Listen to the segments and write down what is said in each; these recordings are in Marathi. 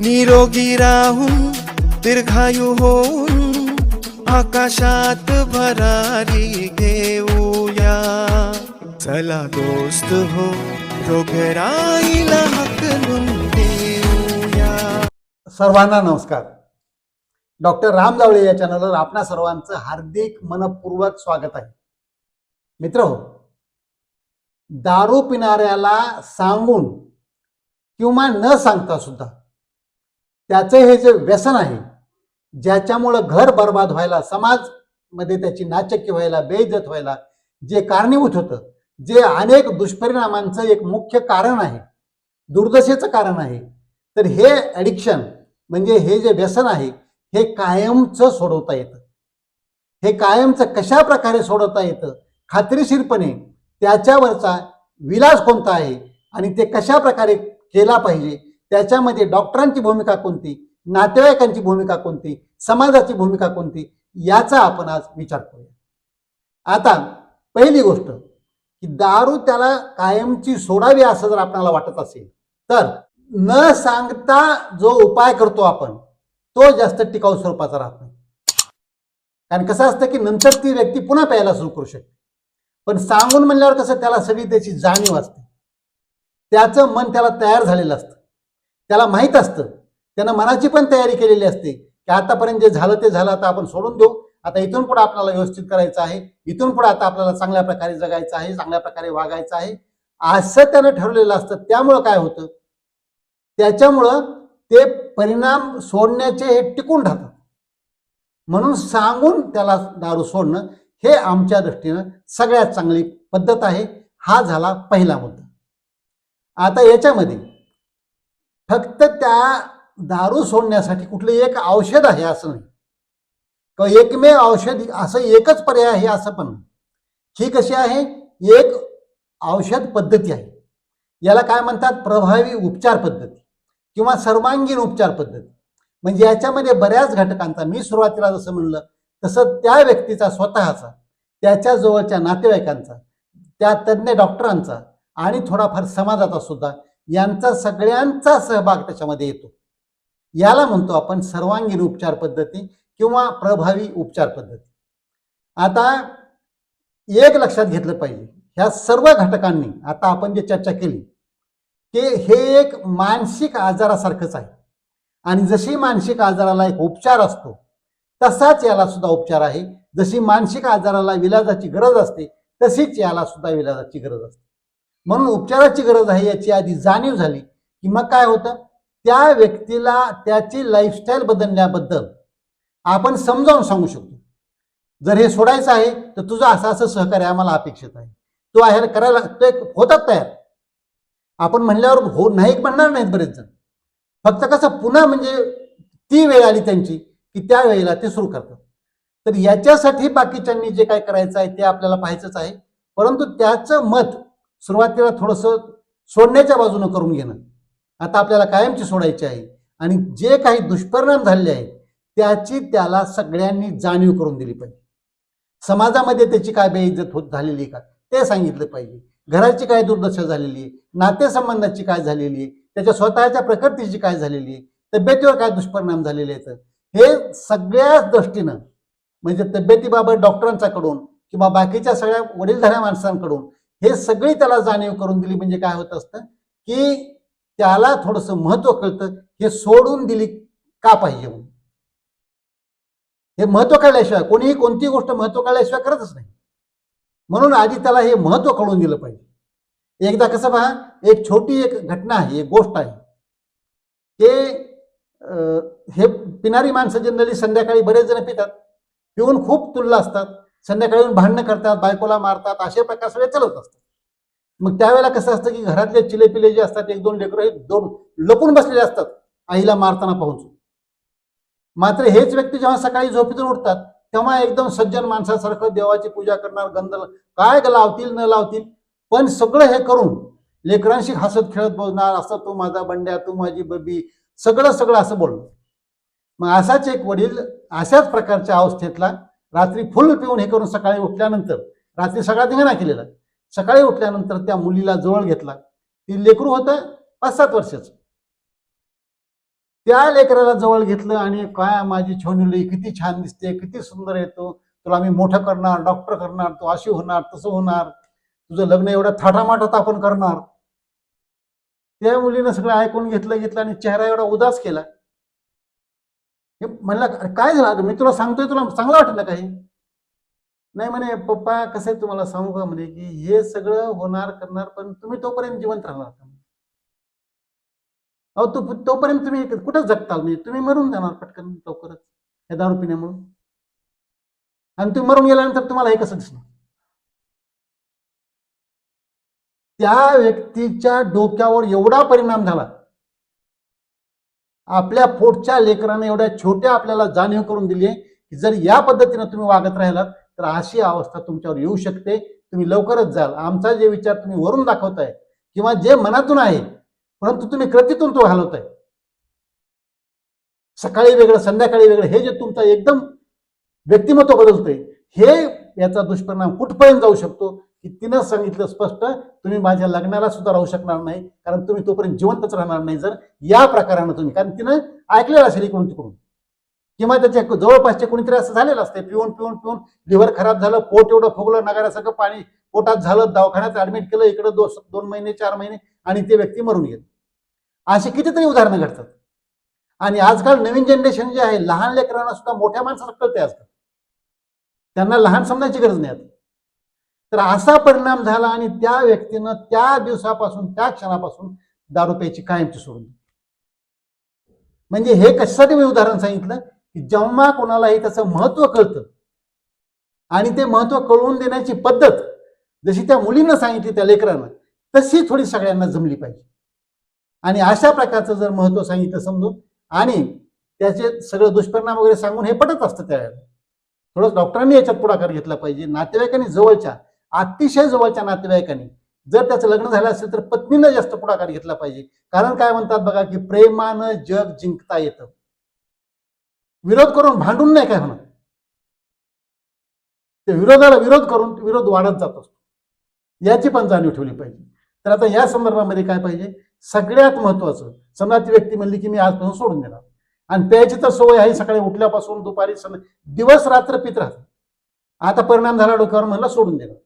निरोगी राहून दीर्घायू होऊन आकाशात भरारी घेऊया. चला दोस्त हो रोगराईला हकलून देऊया. सर्वांना नमस्कार. डॉक्टर राम जावळे या चॅनलवर आपणा सर्वांचं हार्दिक मनपूर्वक स्वागत आहे. मित्र हो दारू पिणाऱ्याला सांगून किंवा न सांगता सुद्धा त्याचं हे जे व्यसन आहे ज्याच्यामुळं घर बर्बाद व्हायला समाजमध्ये त्याची नाचक्य व्हायला बेइज्जत व्हायला जे कारणीभूत होतं जे अनेक दुष्परिणामांचं एक मुख्य कारण आहे दुर्दशेचं कारण आहे तर हे ॲडिक्शन म्हणजे हे जे व्यसन आहे हे कायमचं सोडवता येतं. हे कायमचं कशा प्रकारे सोडवता येतं खात्रीशीरपणे त्याच्यावरचा विलास कोणता आहे आणि ते कशा प्रकारे केला पाहिजे त्याच्यामध्ये डॉक्टरांची भूमिका कोणती? नातेवाईकांची भूमिका कोणती? समाजाची भूमिका कोणती? याचा आपण आज विचार करूया. आता पहिली गोष्ट की दारू त्याला कायमची सोडावी असं जर आपल्याला वाटत असेल तर न सांगता जो उपाय करतो आपण तो जास्त टिकाऊ स्वरूपाचा राहत नाही. कारण कसं असतं की नंतर ती व्यक्ती पुन्हा प्यायला सुरू करू शकते. पण सांगून म्हणल्यावर कसं त्याला सगळी त्याची जाणीव असते. त्याचं मन त्याला तयार झालेलं असतं. त्याला माहीत असतं. त्यानं मनाची पण तयारी केलेली असते की आतापर्यंत जे झालं ते झालं आता आपण सोडून देऊ. आता इथून पुढे आपल्याला व्यवस्थित करायचं आहे. इथून पुढे आता आपल्याला चांगल्या प्रकारे जगायचं आहे चांगल्या प्रकारे वागायचं आहे. असं त्यानं ठरवलेलं असतं. त्यामुळं काय होतं? त्याच्यामुळं ते परिणाम सोडण्याचे हे टिकून राहतात. म्हणून सांगून त्याला दारू सोडणं हे आमच्या दृष्टीनं सगळ्यात चांगली पद्धत आहे. हा झाला पहिला मुद्दा. आता याच्यामध्ये फक्त त्या दारू सोडण्यासाठी कुठलं एक औषध आहे असं नाही. किंवा एकमेव औषध असं एकच पर्याय आहे असं पण ही कशी आहे? एक औषध पद्धती आहे. याला काय म्हणतात? प्रभावी उपचार पद्धती किंवा सर्वांगीण उपचार पद्धती. म्हणजे याच्यामध्ये बऱ्याच घटकांचा मी सुरुवातीला जसं म्हणलं तसं त्या व्यक्तीचा स्वतःचा त्याच्या जवळच्या नातेवाईकांचा त्या तज्ज्ञ डॉक्टरांचा आणि थोडाफार समाजाचा सुद्धा यांचा सगळ्यांचा सहभाग त्याच्यामध्ये येतो. याला म्हणतो आपण सर्वांगीण उपचार पद्धती किंवा प्रभावी उपचार पद्धती. आता एक लक्षात घेतलं पाहिजे ह्या सर्व घटकांनी आता आपण जे चर्चा केली की हे एक मानसिक आजारासारखंच आहे. आणि जशी मानसिक आजाराला एक उपचार असतो तसाच याला सुद्धा उपचार आहे. जशी मानसिक आजाराला विलाजाची गरज असते तशीच याला सुद्धा विलाजाची गरज असते. म्हणून उपचाराची गरज आहे. याची आधी जाणीव झाली की मग काय होतं? त्या व्यक्तीला त्याची लाईफस्टाईल बदलण्याबद्दल आपण समजावून सांगू शकतो. जर हे सोडायचं आहे तर तुझं असं असं सहकार्य आम्हाला अपेक्षित आहे. तो आहे करायला तो एक होतात तयार. आपण म्हणल्यावर हो नाही म्हणणार नाहीत बरेच जण. फक्त कसं पुन्हा म्हणजे ती वेळ आली त्यांची की त्या वेळेला ते सुरू करतात. तर याच्यासाठी बाकीच्यांनी जे काय करायचं आहे ते आपल्याला पाहायचंच आहे. परंतु त्याचं मत सुरुवातीला थोडंसं सोडण्याच्या बाजूनं करून घेणं. आता आपल्याला कायमची सोडायची आहे आणि जे काही दुष्परिणाम झालेले आहेत त्याची त्याला सगळ्यांनी जाणीव करून दिली पाहिजे. समाजामध्ये त्याची काय बेइज्जत होत झालेली का? ते सांगितलं पाहिजे. घराची काय दुर्दशा झालेली आहे? नातेसंबंधाची काय झालेली आहे? त्याच्या स्वतःच्या प्रकृतीची काय झालेली आहे? तब्येतीवर काय दुष्परिणाम झालेले आहेत? हे सगळ्याच दृष्टीनं म्हणजे तब्येतीबाबत डॉक्टरांच्याकडून किंवा बाकीच्या सगळ्या वडीलधाऱ्या माणसांकडून हे सगळी त्याला जाणीव करून दिली. म्हणजे काय होत असतं की त्याला थोडंसं महत्त्व कळतं. हे सोडून दिली का पाहिजे म्हणून? हे महत्त्व कळल्याशिवाय कोणीही कोणतीही गोष्ट महत्त्व कळल्याशिवाय करतच नाही. म्हणून आधी त्याला हे महत्त्व कळून दिलं पाहिजे. एकदा कसं पहा एक छोटी एक घटना आहे एक गोष्ट आहे. ते हे पिणारी माणसं जनरली संध्याकाळी बरेच जण पितात. पिऊन खूप तुल्ला असतात. संध्याकाळी येऊन भांडणं करतात बायकोला मारतात असे प्रकार सगळे चालत असतात. मग त्यावेळेला कसं असतं की घरातले चिले पिले जे असतात एक दोन लेकरं हे दोन लपून बसलेले असतात आईला मारताना पाहून. मात्र हेच व्यक्ती जेव्हा सकाळी झोपेतून उठतात तेव्हा एकदम सज्जन माणसासारखं देवाची पूजा करणार गंध काय लावतील न लावतील? पण सगळं हे करून लेकरांशी हसत खेळत बोलणार असं तू माझा बंड्या तू माझी बबी सगळं सगळं असं बोलणं. मग असाच एक वडील अशाच प्रकारच्या अवस्थेतला रात्री फुल पिऊन हे करून सकाळी उठल्यानंतर रात्री सगळा धिंगाणा केलेला. सकाळी उठल्यानंतर त्या मुलीला जवळ घेतला. ती लेकरू होतं पाच सात वर्षाचं. त्या लेकराला जवळ घेतलं आणि काय माझी छोनुली किती छान दिसते किती सुंदर येतो तुला मी मोठं करणार डॉक्टर करणार तू अशी होणार तसं होणार. तुझं लग्न एवढ्या थाटामाटात आपण करणार. त्या मुलीनं सगळं ऐकून घेतलं घेतलं आणि चेहरा एवढा उदास केला. हे म्हणला काय झालं? अगं? मी तुला सांगतोय तुला चांगलं वाटलं काही नाही म्हणे पप्पा कसं आहे तुम्हाला सांगू का? म्हणे की हे सगळं होणार करणार पण तुम्ही तोपर्यंत जिवंत राहणार का? अहो तो तोपर्यंत तुम्ही कुठं जगताल? म्हणजे तुम्ही मरून जाणार पटकन लवकरच हे दारू पिण्यामुळे. आणि तुम्ही मरून गेल्यानंतर तुम्हाला हे कसं दिसणार? त्या व्यक्तीच्या डोक्यावर एवढा परिणाम झाला. आपल्या पोटच्या लेकराने एवढ्या छोट्या आपल्याला जाणीव करून दिली की जर या पद्धतीनं तुम्ही वागत राहिलात तर अशी अवस्था तुमच्यावर येऊ शकते. तुम्ही लवकरच जाल. आमचा जे विचार तुम्ही वरून दाखवताय किंवा जे मनातून आहे परंतु तुम्ही कृतीतून तो घालवताय. सकाळी वेगळं संध्याकाळी वेगळं हे जे तुमचं एकदम व्यक्तिमत्व बदलतंय हे याचा दुष्परिणाम कुठपर्यंत जाऊ शकतो की तिनं सांगितलं स्पष्ट. तुम्ही माझ्या लग्नाला सुद्धा राहू शकणार नाही कारण तुम्ही तोपर्यंत जिवंतच राहणार नाही जर या प्रकारानं तुम्ही कारण तिनं ऐकलेलं असेल इकडून तिकडून. किंवा त्याच्या जवळपासचे कोणीतरी असं झालेलं असते पिऊन पिऊन पिऊन लिव्हर खराब झालं पोट एवढं फुगलं नगाऱ्यासारखं पाणी पोटात झालं दवाखान्यात ऍडमिट केलं इकडं दो दोन महिने चार महिने आणि ते व्यक्ती मरून गेले. अशी कितीतरी उदाहरणं घडतात. आणि आजकाल नवीन जनरेशन जे आहे लहान लेकरांना सुद्धा मोठ्या माणसाला कळते आजकाल. त्यांना लहान समजायची गरज नाही आता. तर असा परिणाम झाला आणि त्या व्यक्तीनं त्या दिवसापासून त्या क्षणापासून दारू प्यायची कायमची सोडून म्हणजे हे कशासाठी मी उदाहरण सांगितलं? की जेव्हा कोणालाही त्याचं महत्त्व कळतं आणि ते महत्त्व कळवून देण्याची पद्धत जशी त्या मुलीनं सांगितली त्या लेकरानं तशी थोडी सगळ्यांना जमली पाहिजे. आणि अशा प्रकारचं जर महत्त्व सांगितलं समजून आणि त्याचे सगळे दुष्परिणाम वगैरे सांगून हे पटत असतं त्यावेळेला थोडं डॉक्टरांनी याच्यात पुढाकार घेतला पाहिजे. नातेवाईकांनी जवळच्या अतिशय जवळच्या नातेवाईकांनी जर त्याचं लग्न झालं असेल तर पत्नीनं जास्त पुढाकार घेतला पाहिजे. कारण काय म्हणतात बघा की प्रेमानं जग जिंकता येतं. विरोध करून भांडून नाही काय होणार? ते विरोधाला विरोध करून विरोध वाढत जात असतो. याची पण जाणीव ठेवली पाहिजे. तर आता या संदर्भामध्ये काय पाहिजे? सगळ्यात महत्वाचं समजा ती व्यक्ती म्हणली की मी आजपासून सोडून देणार. आणि प्यायची तर सवय आहे सकाळी उठल्यापासून दुपारी सं दिवस रात्र पित राहते. आता परिणाम झाला डोक्यावर म्हणला सोडून देणार.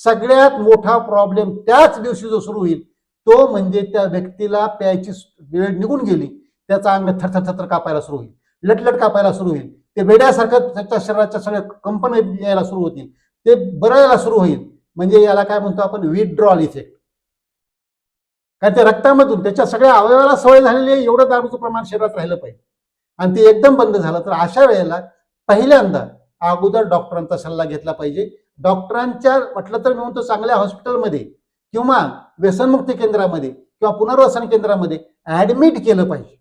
सगळ्यात मोठा प्रॉब्लेम त्याच दिवशी जो सुरू होईल तो म्हणजे त्या व्यक्तीला प्यायची वेळ निघून गेली त्याचा अंग थरथर थरथर कापायला सुरू होईल. लटलट कापायला सुरू होईल. ते वेड्यासारखं त्याच्या शरीराच्या सगळ्या कंपन यायला सुरू होतील. ते बरळायला सुरू होईल. म्हणजे याला काय म्हणतो आपण? विथड्रॉल इफेक्ट कारण ते रक्तामधून त्याच्या सगळ्या अवयवाला सवय झालेली आहे एवढं दारूचं प्रमाण शरीरात राहिलं पाहिजे. आणि ते एकदम बंद झालं तर अशा वेळेला पहिल्यांदा अगोदर डॉक्टरांचा सल्ला घेतला पाहिजे. डॉक्टरांच्या म्हटलं तर मी म्हणतो चांगल्या हॉस्पिटलमध्ये किंवा व्यसनमुक्ती केंद्रामध्ये किंवा पुनर्वसन केंद्रामध्ये ऍडमिट केलं पाहिजे.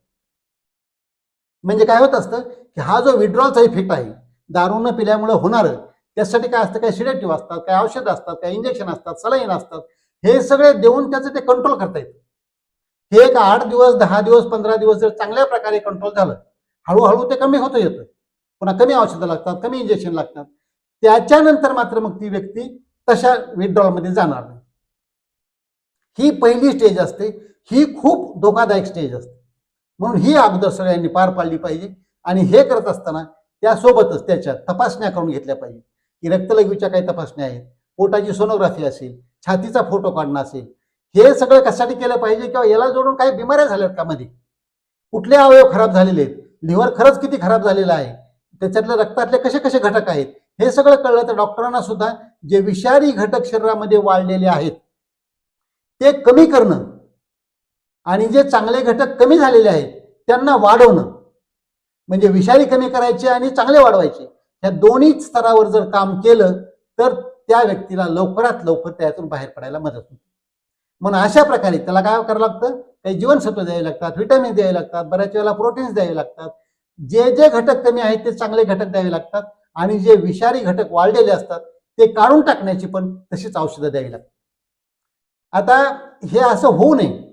म्हणजे काय होत असतं की हा जो विड्रॉलचा इफेक्ट आहे दारू न पिल्यामुळे होणार त्यासाठी काय असतं? काय सिडेटिव्ह असतात काय औषध असतात काय इंजेक्शन असतात सलाईन असतात. हे सगळे देऊन त्याचं ते कंट्रोल करता येतं. हे एक आठ दिवस दहा दिवस पंधरा दिवस जर चांगल्या प्रकारे कंट्रोल झालं हळूहळू ते कमी होतं येतं. पुन्हा कमी औषधं लागतात कमी इंजेक्शन लागतात. त्याच्यानंतर मात्र मग ती व्यक्ती तशा विड्रॉलमध्ये जाणार नाही. ही पहिली स्टेज असते. ही खूप धोकादायक स्टेज असते. म्हणून ही अगोदर सगळ्यांनी पार पाडली पाहिजे. आणि हे करत असताना त्यासोबतच त्याच्या तपासण्या करून घेतल्या पाहिजे की रक्तलघवीच्या काही तपासण्या आहेत पोटाची सोनोग्राफी असेल छातीचा फोटो काढणं असेल हे सगळं कशासाठी केलं पाहिजे किंवा याला जोडून काही बिमाऱ्या झाल्यात का मध्ये? कुठले अवयव खराब झालेले आहेत? लिव्हर खरंच किती खराब झालेलं आहे? त्याच्यातले रक्तातले कसे कसे घटक आहेत? हे सगळं कळलं तर डॉक्टरांना सुद्धा जे विषारी घटक शरीरामध्ये वाढलेले आहेत ते कमी करणं आणि जे चांगले घटक कमी झालेले आहेत त्यांना वाढवणं. म्हणजे विषारी कमी करायचे आणि चांगले वाढवायचे. या दोन्ही स्तरावर जर काम केलं तर त्या व्यक्तीला लवकरात लवकर त्यातून बाहेर पडायला मदत होते. म्हणून अशा प्रकारे त्याला काय करावं लागतं? काही जीवनसत्व द्यावी लागतात व्हिटॅमिन द्यावे लागतात बऱ्याच वेळेला प्रोटीन्स द्यावे लागतात. जे जे घटक कमी आहेत ते चांगले घटक द्यावे लागतात. आणि जे विषारी घटक वाढलेले असतात ते काढून टाकण्याची पण तशीच औषधं द्यावी लागतात. आता हे असं होऊ नये.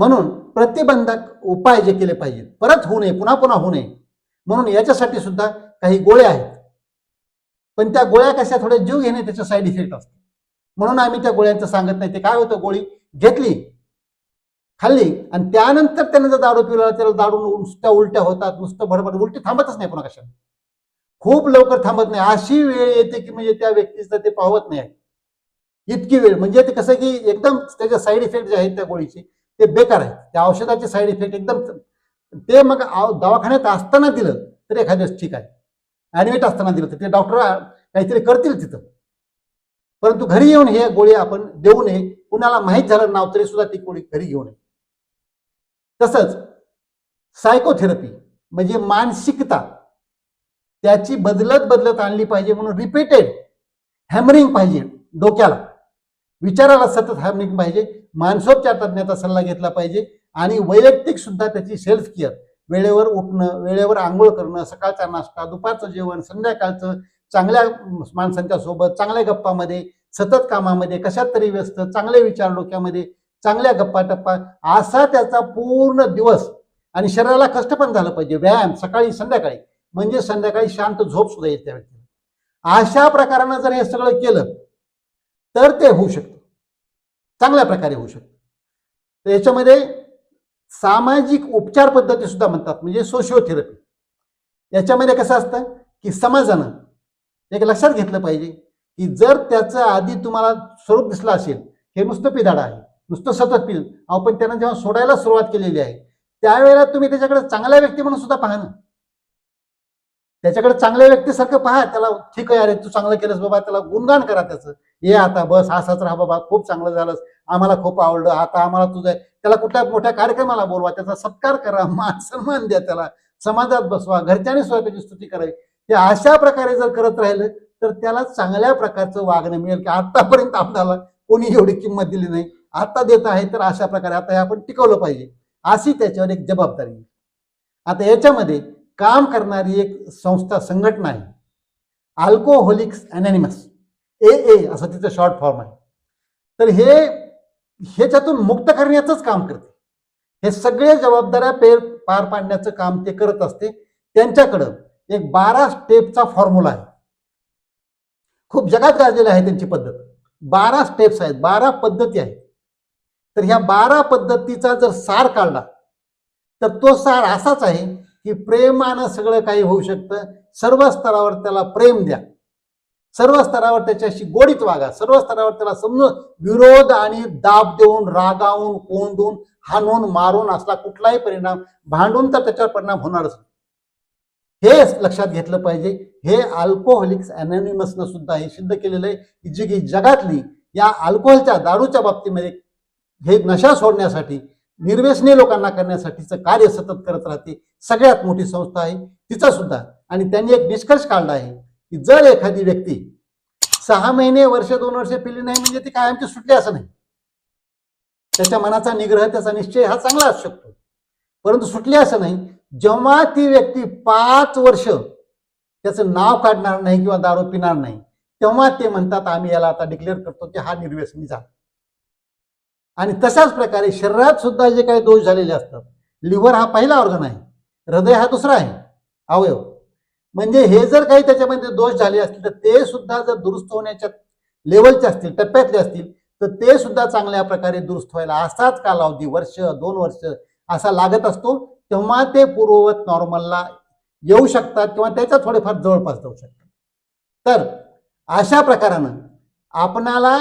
म्हणून प्रतिबंधक उपाय जे केले पाहिजेत. परत होऊ नये पुन्हा पुन्हा होऊ नये. म्हणून याच्यासाठी सुद्धा काही गोळ्या आहेत. पण त्या गोळ्या कशा थोड्या जीव घेणे त्याचे साईड इफेक्ट असते. म्हणून आम्ही त्या गोळ्यांचं सांगत नाही. ते काय होतं? गोळी घेतली खाल्ली आणि त्यानंतर त्याने जर दारू पिला त्याला दारू नुसत्या उलट्या होतात नुसतं भडभड उलटी थांबतच नाही पुन्हा कशा खूप लवकर थांबत नाही. अशी वेळ येते की म्हणजे त्या व्यक्तीचं ते पावत नाही. इतकी वेळ. म्हणजे ते कसं की एकदम त्याचे साईड इफेक्ट जे आहेत त्या गोळीचे ते बेकार आहेत त्या औषधाचे साईड इफेक्ट एकदम ते मग दवाखान्यात असताना दिलं तर एखाद्या ठीक आहे. ॲडमिट असताना दिलं तर. ते डॉक्टर काहीतरी करतील तिथं. परंतु घरी येऊन हे गोळी आपण देऊ नये. कुणाला माहीत झालं नाव तरी सुद्धा ती गोळी घरी घेऊ नये. तसंच सायकोथेरपी म्हणजे मानसिकता त्याची बदलत बदलत आणली पाहिजे म्हणून रिपीटेड हॅमरिंग पाहिजे डोक्याला. विचाराला सतत हार्मिक पाहिजे. मानसोपचार तज्ज्ञाचा सल्ला घेतला पाहिजे. आणि वैयक्तिक सुद्धा त्याची सेल्फ केअर वेळेवर उठणं वेळेवर आंघोळ करणं सकाळचा नाश्ता दुपारचं जेवण संध्याकाळचं चांगल्या माणसांच्या सोबत चांगल्या गप्पामध्ये सतत कामामध्ये कशात तरी व्यस्त चांगले विचार डोक्यामध्ये चांगल्या गप्पा टप्पा असा त्याचा पूर्ण दिवस. आणि शरीराला कष्ट पण झालं पाहिजे. व्यायाम सकाळी संध्याकाळी. म्हणजे संध्याकाळी शांत झोप सुद्धा येते व्यक्तीला. अशा प्रकारानं जर हे सगळं केलं तर ते होऊ शकतं. चांगल्या प्रकारे होऊ शकतं. तर याच्यामध्ये सामाजिक उपचार पद्धती सुद्धा म्हणतात म्हणजे सोशिओथेरपी याच्यामध्ये कसं असतं की समाजानं एक लक्षात घेतलं पाहिजे की जर त्याचं आधी तुम्हाला स्वरूप दिसलं असेल हे नुसतं पिदाडा आहे नुसतं सतत पिल आपण त्यांना जेव्हा सोडायला सुरुवात केलेली आहे त्यावेळेला तुम्ही त्याच्याकडे चांगल्या व्यक्ती म्हणून सुद्धा पाहा ना. त्याच्याकडे चांगल्या व्यक्तीसारखं पहा. त्याला ठीक आहे अरे तू चांगलं केलंस बाबा त्याला गुणगान करा त्याचं. ये आता बस असाच राहा बाबा. खूप चांगलं झालंस. आम्हाला खूप आवडलं. आता आम्हाला तुझं त्याला कुठल्या मोठ्या कार्यक्रमाला बोलवा. त्याचा सत्कार करा. मान सन्मान द्या त्याला. समाजात बसवा. घरच्यांनी सुद्धा त्याची स्तुती करावी. हे अशा प्रकारे जर करत राहिलं तर त्याला चांगल्या प्रकारचं वागणं मिळेल. की आतापर्यंत आपल्याला कोणी एवढी किंमत दिली नाही. आता देत आहे तर अशा प्रकारे आता हे आपण टिकवलं पाहिजे. अशी त्याच्यावर एक जबाबदारी आहे. आता याच्यामध्ये काम करणारी एक संस्था संघटना आहे. अल्कोहोलिक्स अनॅनिमस ए ए असं तिचं शॉर्ट फॉर्म आहे. तर हे ह्याच्यातून मुक्त करण्याचंच काम करते. हे सगळे जबाबदाऱ्या पेर पार पाडण्याचं काम ते करत असते. त्यांच्याकडं एक बारा स्टेपचा फॉर्म्युला आहे. खूप जगात गाजलेला आहे त्यांची पद्धत. बारा स्टेप्स आहेत बारा पद्धती आहेत. तर ह्या बारा पद्धतीचा जर सार काढला तर तो सार असाच आहे की प्रेमानं सगळं काही होऊ शकतं. सर्व स्तरावर त्याला प्रेम द्या. सर्व स्तरावर त्याच्याशी गोडीत वागा. सर्व स्तरावर त्याला समजून विरोध आणि दाब देऊन रागावून कोंडून हाणून मारून असला कुठलाही परिणाम भांडून तर त्याच्यावर परिणाम होणारच. हे लक्षात घेतलं पाहिजे. हे अल्कोहोलिक्स अनॅनिमसनं सुद्धा हे सिद्ध केलेलं आहे की जी की जगातली या अल्कोहोलच्या दारूच्या बाबतीमध्ये हे नशा सोडण्यासाठी निर्व्यसनी लोकांना करण्यासाठीचं कार्य सतत करत राहते. सगळ्यात मोठी संस्था आहे तिचा सुद्धा. आणि त्यांनी एक निष्कर्ष काढला आहे की जर एखादी व्यक्ती सहा महिने वर्ष दोन वर्ष पिली नाही म्हणजे ती कायमची सुटली असं नाही. त्याच्या मनाचा निग्रह त्याचा निश्चय हा चांगला असू शकतो. परंतु सुटली असं नाही. जेव्हा ती व्यक्ती पाच वर्ष त्याचं नाव काढणार नाही किंवा दारू पिणार नाही तेव्हा ते म्हणतात आम्ही याला आता डिक्लेअर करतो की हा निर्व्यसनी झाला. आणि तशाच प्रकारे शरीरात सुद्धा जे काही दोष झालेले असतात लिव्हर हा पहिला ऑर्गन आहे हृदय हा दुसरा आहे अवयव. म्हणजे हे जर काही त्याच्यामध्ये दोष झाले असतील तर ते सुद्धा जर दुरुस्त होण्याच्या लेवलचे असतील टप्प्यातले असतील तर ते सुद्धा चांगल्या प्रकारे दुरुस्त व्हायला असाच कालावधी वर्ष दोन वर्ष असा लागत असतो तेव्हा ते पूर्ववत नॉर्मलला येऊ शकतात किंवा त्याच्या थोडेफार जवळपास जाऊ शकतात. तर अशा प्रकारानं आपणाला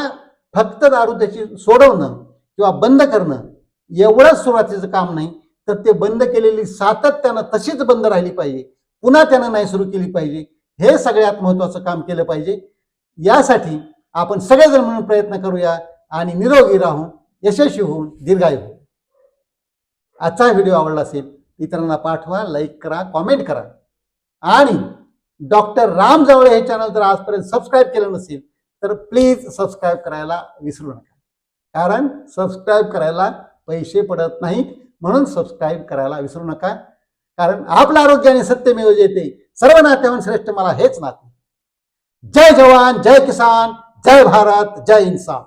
फक्त दारू त्याची सोडवणं किंवा बंद करणं एवढंच सुरुवातीचं काम नाही तर ते बंद केलेली सातत्यानं तशीच बंद राहिली पाहिजे. पुन्हा त्यानं नाही सुरू केली पाहिजे. हे सगळ्यात महत्वाचं काम केलं पाहिजे. यासाठी आपण सगळेजण म्हणून प्रयत्न करूया आणि निरोगी राहून यशस्वी होऊन दीर्घायू होऊ आजचा व्हिडिओ आवडला असेल इतरांना पाठवा लाईक करा कॉमेंट करा. आणि डॉक्टर राम जावळे हे चॅनल जर आजपर्यंत सबस्क्राईब केलं नसेल तर प्लीज सबस्क्राईब करायला विसरू नका. कारण सबस्क्राईब करायला पैसे पडत नाहीत. म्हणून सबस्क्राईब करायला विसरू नका. कारण आपलं आरोग्य आणि सत्यमेव जयते सर्व नात्याहून श्रेष्ठ मला हेच नाते. जय जवान जय किसान जय भारत जय इन्सान